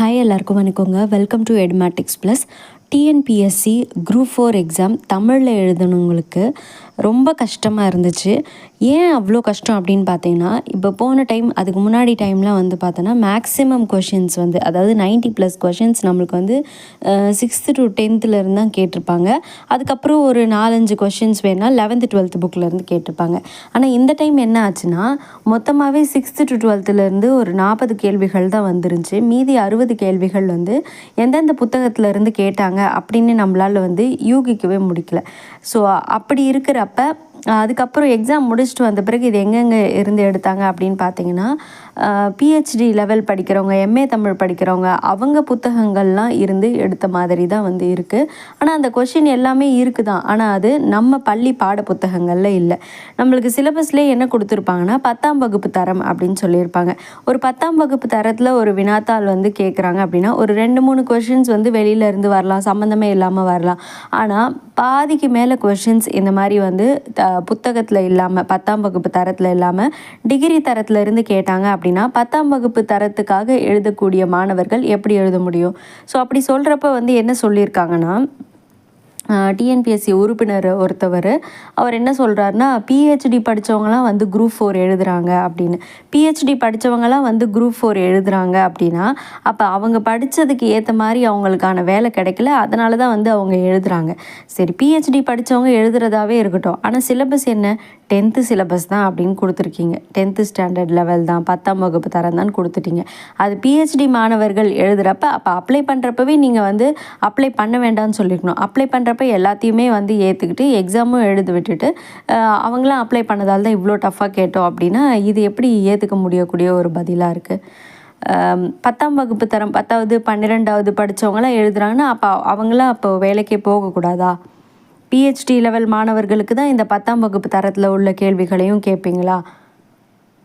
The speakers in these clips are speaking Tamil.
ஹாய் எல்லாருக்கும் வணக்கங்க. Welcome to Edmatics plus TNPSC group four exam தமிழில் எழுதணுங்களுக்கு ரொம்ப கஷ்டமாக இருந்துச்சு. ஏன் அவ்வளோ கஷ்டம் அப்படின்னு பார்த்தீங்கன்னா இப்போ போன டைம் அதுக்கு முன்னாடி டைம்லாம் வந்து பார்த்தோன்னா மேக்ஸிமம் கொஷின்ஸ் வந்து அதாவது 90 ப்ளஸ் கொஷின்ஸ் நம்மளுக்கு வந்து சிக்ஸ்த்து டு டென்த்துலேருந்து தான் கேட்டிருப்பாங்க. அதுக்கப்புறம் ஒரு நாலஞ்சு கொஷின்ஸ் வேணால் லெவன்த்து டுவெல்த்து புக்கிலேருந்து கேட்டிருப்பாங்க. ஆனால் இந்த டைம் என்ன ஆச்சுன்னா மொத்தமாகவே சிக்ஸ்த்து டு டுவெல்த்துலேருந்து ஒரு நாற்பது கேள்விகள் தான் வந்துருந்துச்சு. மீதி அறுபது கேள்விகள் வந்து எந்தெந்த புத்தகத்துலேருந்து கேட்டாங்க அப்படின்னு நம்மளால் வந்து யூகிக்கவே முடிக்கல. ஸோ அப்படி இருக்கிறப்ப அதுக்கப்புறம் எக்ஸாம் முடிச்சுட்டு வந்த பிறகு இது எங்கெங்கே இருந்து எடுத்தாங்க அப்படின்னு பார்த்தீங்கன்னா பிஹெச்டி லெவல் படிக்கிறவங்க எம்ஏ தமிழ் படிக்கிறவங்க அவங்க புத்தகங்கள்லாம் இருந்து எடுத்த மாதிரி தான் வந்து இருக்குது ஆனால் அந்த கொஷின் எல்லாமே இருக்குது தான் ஆனால் அது நம்ம பள்ளி பாட புத்தகங்களில் இல்லை. நம்மளுக்கு சிலபஸ்லேயே என்ன கொடுத்துருப்பாங்கன்னா பத்தாம் வகுப்பு தரம் அப்படின்னு சொல்லியிருப்பாங்க. ஒரு பத்தாம் வகுப்பு தரத்தில் ஒரு வினாத்தாள் வந்து கேட்குறாங்க அப்படின்னா ஒரு ரெண்டு மூணு கொஷின்ஸ் வந்து வெளியில இருந்து வரலாம் சம்மந்தமே இல்லாமல் வரலாம். ஆனால் பாதிக்கு மேலே கொஷின்ஸ் இந்த மாதிரி வந்து த புத்தகத்தில் இல்லாமல் பத்தாம் வகுப்பு தரத்தில் இல்லாமல் டிகிரி தரத்தில் இருந்து கேட்டாங்க அப்படின்னா பத்தாம் வகுப்பு தரத்துக்காக எழுதக்கூடிய மாணவர்கள் எப்படி எழுத முடியும்? ஸோ அப்படி சொல்கிறப்ப வந்து என்ன சொல்லியிருக்காங்கன்னா டிஎன்பிஎஸ்சி உறுப்பினர் ஒருத்தவர். அவர் என்ன சொல்கிறாருன்னா பிஹெச்டி படித்தவங்களாம் வந்து குரூப் ஃபோர் எழுதுகிறாங்க அப்படின்னு. பிஹெச்டி படித்தவங்களாம் வந்து குரூப் ஃபோர் எழுதுகிறாங்க அப்படின்னா அப்போ அவங்க படித்ததுக்கு ஏற்ற மாதிரி அவங்களுக்கான வேலை கிடைக்கல அதனால தான் வந்து அவங்க எழுதுகிறாங்க சரி பிஹெச்டி படித்தவங்க எழுதுறதாவே இருக்கட்டும். ஆனால் சிலபஸ் என்ன? டென்த்து சிலபஸ் தான் அப்படின்னு கொடுத்துருக்கீங்க. டென்த்து ஸ்டாண்டர்ட் லெவல் தான் பத்தாம் வகுப்பு தரம் தான் கொடுத்துட்டீங்க. அது பிஹெச்டி மாணவர்கள் எழுதுகிறப்ப அப்போ அப்ளை பண்ணுறப்பவே நீங்கள் வந்து அப்ளை பண்ண வேண்டாம்னு சொல்லியிருக்கணும் அப்ளை பண்ணுறப்ப எல்லாத்தையுமே வந்து ஏற்றுக்கிட்டு எக்ஸாமும் எழுதி விட்டுட்டு அவங்களாம் அப்ளை பண்ணதால் தான் இவ்வளோ டஃப்பாக கேட்டோம் அப்படின்னா இது எப்படி ஏற்றுக்க முடியக்கூடிய ஒரு பதிலாக இருக்குது பத்தாம் வகுப்பு தரம் பத்தாவது பன்னிரெண்டாவது படித்தவங்களாம் எழுதுகிறாங்கன்னா அப்போ அவங்களாம் அப்போ வேலைக்கே போகக்கூடாதா? பிஹெச்டி லெவல் மாணவர்களுக்கு தான் இந்த பத்தாம் வகுப்பு தரத்தில் உள்ள கேள்விகளையும் கேட்பீங்களா?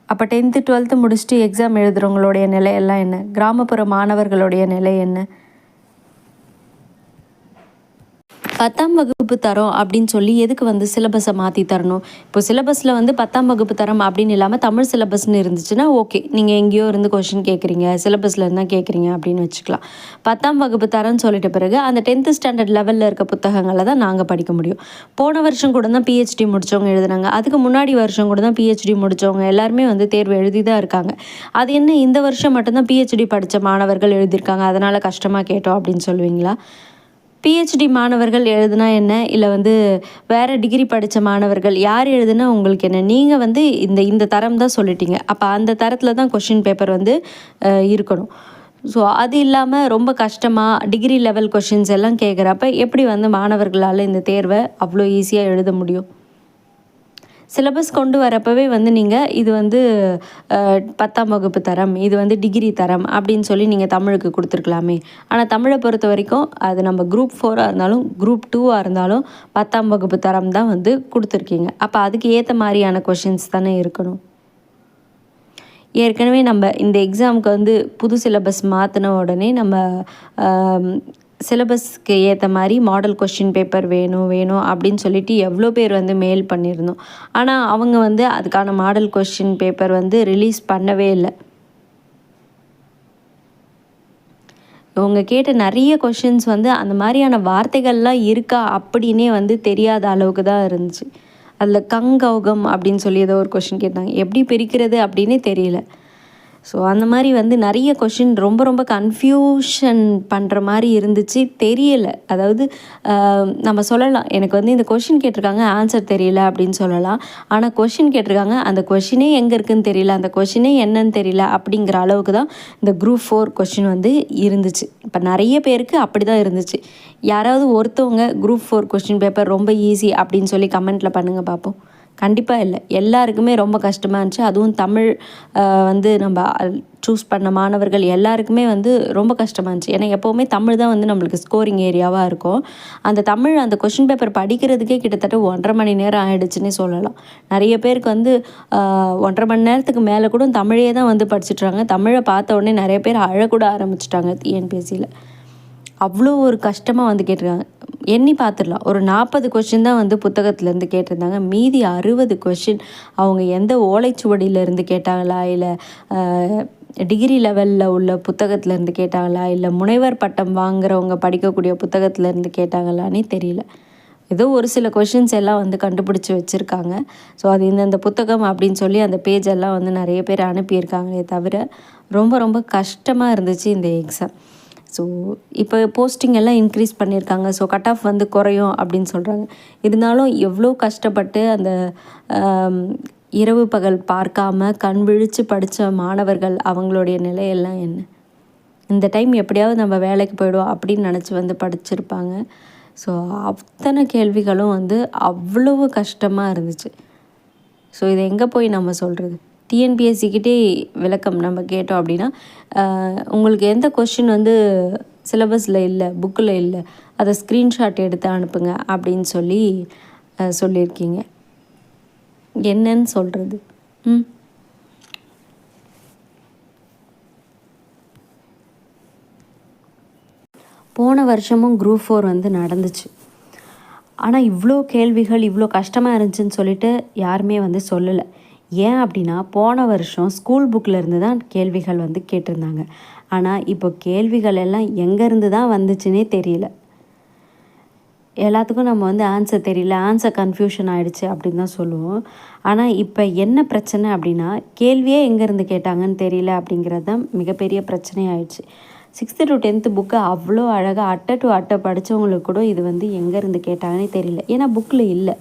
அப்போ டென்த்து டுவெல்த்து முடிச்சுட்டு எக்ஸாம் எழுதுகிறவங்களுடைய நிலையெல்லாம் என்ன? கிராமப்புற மாணவர்களுடைய நிலை என்ன? பத்தாம் வகுப்பு தரம் அப்படின்னு சொல்லி எதுக்கு வந்து சிலபஸை மாற்றி தரணும்? இப்போ சிலபஸில் வந்து பத்தாம் வகுப்பு தரம் அப்படின்னு இல்லாமல் தமிழ் சிலபஸ்னு இருந்துச்சுன்னா ஓகே. நீங்கள் எங்கேயோ இருந்து கொஷின் கேட்குறீங்க சிலபஸில் இருந்தால் கேட்குறீங்க அப்படின்னு வச்சுக்கலாம். பத்தாம் வகுப்பு தரம்னு சொல்லிட்ட பிறகு அந்த டென்த்து ஸ்டாண்டர்ட் லெவலில் இருக்க புத்தகங்களை தான் நாங்கள் படிக்க முடியும். போன வருஷம் கூட தான் பிஹெச்டி முடித்தவங்க எழுதுனாங்க. அதுக்கு முன்னாடி வருஷம் கூட தான் பிஹெச்டி முடித்தவங்க எல்லாருமே வந்து தேர்வு எழுதி தான் இருக்காங்க. அது என்ன இந்த வருஷம் மட்டும்தான் பிஹெச்டி படித்த மாணவர்கள் எழுதியிருக்காங்க. அதனால் கஷ்டமாக கேட்டோம் அப்படின்னு சொல்லுவீங்களா? பிஹெச்டி மாணவர்கள் எழுதுனா என்ன? இல்லை வந்து வேறு டிகிரி படித்த மாணவர்கள் யார் எழுதுனா உங்களுக்கு என்ன? நீங்கள் வந்து இந்த இந்த தரம் தான் சொல்லிட்டீங்க. அப்போ அந்த தரத்தில் தான் கொஷின் பேப்பர் வந்து இருக்கணும். ஸோ அது இல்லாமல் ரொம்ப கஷ்டமாக டிகிரி லெவல் கொஷின்ஸ் எல்லாம் கேட்குறப்ப எப்படி வந்து மாணவர்களால் இந்த தேர்வை அவ்வளோ ஈஸியாக எழுத முடியும்? சிலபஸ் கொண்டு வரப்பவே வந்து நீங்கள் இது வந்து பத்தாம் வகுப்பு தரம் இது வந்து டிகிரி தரம் அப்படின்னு சொல்லி நீங்கள் தமிழுக்கு கொடுத்துருக்கலாமே. ஆனால் தமிழை பொறுத்த வரைக்கும் அது நம்ம குரூப் ஃபோராக இருந்தாலும் குரூப் டூவாக இருந்தாலும் பத்தாம் வகுப்பு தரம் தான் வந்து கொடுத்துருக்கீங்க. அப்போ அதுக்கு ஏற்ற மாதிரியான கொஷின்ஸ் தானே இருக்கணும். ஏற்கனவே நம்ம இந்த எக்ஸாமுக்கு வந்து புது சிலபஸ் மாற்றின உடனே நம்ம சிலபஸ்க்கு ஏற்ற மாதிரி மாடல் கொஷின் பேப்பர் வேணும் வேணும் அப்படின்னு சொல்லிட்டு எவ்வளோ பேர் வந்து மெயில் பண்ணியிருந்தோம். ஆனால் அவங்க வந்து அதுக்கான மாடல் கொஷின் பேப்பர் வந்து ரிலீஸ் பண்ணவே இல்லை. இவங்க கேட்ட நிறைய கொஷின்ஸ் வந்து அந்த மாதிரியான வார்த்தைகள்லாம் இருக்கா அப்படின்னே வந்து தெரியாத அளவுக்கு தான் இருந்துச்சு. அதில் கங்கௌகம் அப்படின்னு சொல்லி ஏதோ ஒரு கொஷின் கேட்டாங்க. எப்படி பிரிக்கிறது அப்படின்னே தெரியல. ஸோ அந்த மாதிரி வந்து நிறைய கொஷின் ரொம்ப ரொம்ப கன்ஃபியூஷன் பண்ணுற மாதிரி இருந்துச்சு. தெரியலை. அதாவது நம்ம சொல்லலாம். எனக்கு வந்து இந்த கொஷின் கேட்டிருக்காங்க ஆன்சர் தெரியல அப்படின்னு சொல்லலாம். ஆனால் கொஷின் கேட்டிருக்காங்க அந்த கொஷினே எங்கே இருக்குதுன்னு தெரியல அந்த கொஷினே என்னன்னு தெரியல அப்படிங்கிற அளவுக்கு தான் இந்த குரூப் ஃபோர் கொஷின் வந்து இருந்துச்சு. இப்போ நிறைய பேருக்கு அப்படி தான் இருந்துச்சு. யாராவது ஒருத்தவங்க குரூப் ஃபோர் கொஷின் பேப்பர் ரொம்ப ஈஸி அப்படின்னு சொல்லி கமெண்ட்டில் பண்ணுங்கள் பார்ப்போம் கண்டிப்பாக இல்லை. எல்லாருக்குமே ரொம்ப கஷ்டமாக இருந்துச்சு. அதுவும் தமிழ் வந்து நம்ம சூஸ் பண்ண மாணவர்கள் எல்லாருக்குமே வந்து ரொம்ப கஷ்டமாக இருந்துச்சு. ஏன்னா எப்போவுமே தமிழ் தான் வந்து நம்மளுக்கு ஸ்கோரிங் ஏரியாவாக இருக்கும். அந்த தமிழ் அந்த கொஷின் பேப்பர் படிக்கிறதுக்கே கிட்டத்தட்ட ஒன்றரை மணி நேரம் ஆகிடுச்சுன்னே சொல்லலாம். நிறைய பேருக்கு வந்து ஒன்றரை மணி நேரத்துக்கு மேலே கூட தமிழே தான் வந்து படிச்சிட்றாங்க தமிழை பார்த்த உடனே நிறைய பேர் அழக்கூட ஆரம்பிச்சிட்டாங்க டிஎன்பிஎஸ்சியில் அவ்வளோ ஒரு கஷ்டமாக வந்து கேட்டிருக்காங்க. எண்ணி பார்த்துடலாம். ஒரு நாற்பது கொஷின் தான் வந்து புத்தகத்துலேருந்து கேட்டிருந்தாங்க. மீதி அறுபது கொஷின் அவங்க எந்த ஓலைச்சுவடியிலேருந்து கேட்டாங்களா? இல்லை டிகிரி லெவலில் உள்ள புத்தகத்துலேருந்து கேட்டாங்களா? இல்லை முனைவர் பட்டம் வாங்குறவங்க படிக்கக்கூடிய புத்தகத்துலேருந்து கேட்டாங்களான்னு தெரியல. ஏதோ ஒரு சில கொஷின்ஸ் எல்லாம் வந்து கண்டுபிடிச்சி வச்சுருக்காங்க. ஸோ அது இந்தந்த புத்தகம் அப்படின்னு சொல்லி அந்த பேஜ் எல்லாம் வந்து நிறைய பேர் அனுப்பியிருக்காங்களே தவிர ரொம்ப ரொம்ப கஷ்டமாக இருந்துச்சு இந்த எக்ஸாம் ஸோ இப்போ போஸ்டிங் எல்லாம் இன்க்ரீஸ் பண்ணியிருக்காங்க. ஸோ கட் ஆஃப் வந்து குறையும் அப்படின்னு சொல்கிறாங்க இருந்தாலும் எவ்வளோ கஷ்டப்பட்டு அந்த இரவு பகல் பார்க்காம கண் விழித்து படித்த மாணவர்கள் அவங்களுடைய நிலையெல்லாம் என்ன? இந்த டைம் எப்படியாவது நம்ம வேலைக்கு போயிடுவோம் அப்படின்னு நினச்சி வந்து படிச்சிருப்பாங்க. ஸோ அத்தனை கேள்விகளும் வந்து அவ்வளவு கஷ்டமாக இருந்துச்சு. ஸோ இதை எங்கே போய் நம்ம சொல்கிறது டிஎன்பிஎஸ்சிக்கிட்டே விளக்கம் நம்ம கேட்டோம் அப்படின்னா உங்களுக்கு எந்த கொஷின் வந்து சிலபஸில் இல்லை புக்கில் இல்லை அதை ஸ்க்ரீன்ஷாட் எடுத்து அனுப்புங்க அப்படின்னு சொல்லி சொல்லியிருக்கீங்க. என்னன்னு சொல்கிறது ம். போன வருஷமும் குரூப் ஃபோர் வந்து நடந்துச்சு. ஆனால் இவ்வளோ கேள்விகள் இவ்வளோ கஷ்டமாக இருந்துச்சுன்னு சொல்லிட்டு யாருமே வந்து சொல்லலை. ஏன் அப்படின்னா போன வருஷம் ஸ்கூல் புக்கிலேருந்து தான் கேள்விகள் வந்து கேட்டிருந்தாங்க. ஆனால் இப்போ கேள்விகள் எல்லாம் எங்கேருந்து தான் வந்துச்சுன்னே தெரியல. எல்லாத்துக்கும் நம்ம வந்து ஆன்சர் தெரியல. ஆன்சர் கன்ஃபியூஷன் ஆகிடுச்சு அப்படின்னு தான் சொல்லுவோம். ஆனால் இப்போ என்ன பிரச்சனை அப்படின்னா கேள்வியே எங்கேருந்து கேட்டாங்கன்னு தெரியல அப்படிங்கிறது தான் மிகப்பெரிய பிரச்சனை ஆயிடுச்சு. சிக்ஸ்த்து டு டென்த்து புக்கு அவ்வளோ அழகாக அட்டை டு அட்டை படித்தவங்களுக்கு கூட இது வந்து எங்கேருந்து கேட்டாங்கன்னே தெரியல. ஏன்னா புக்கில் இல்லை.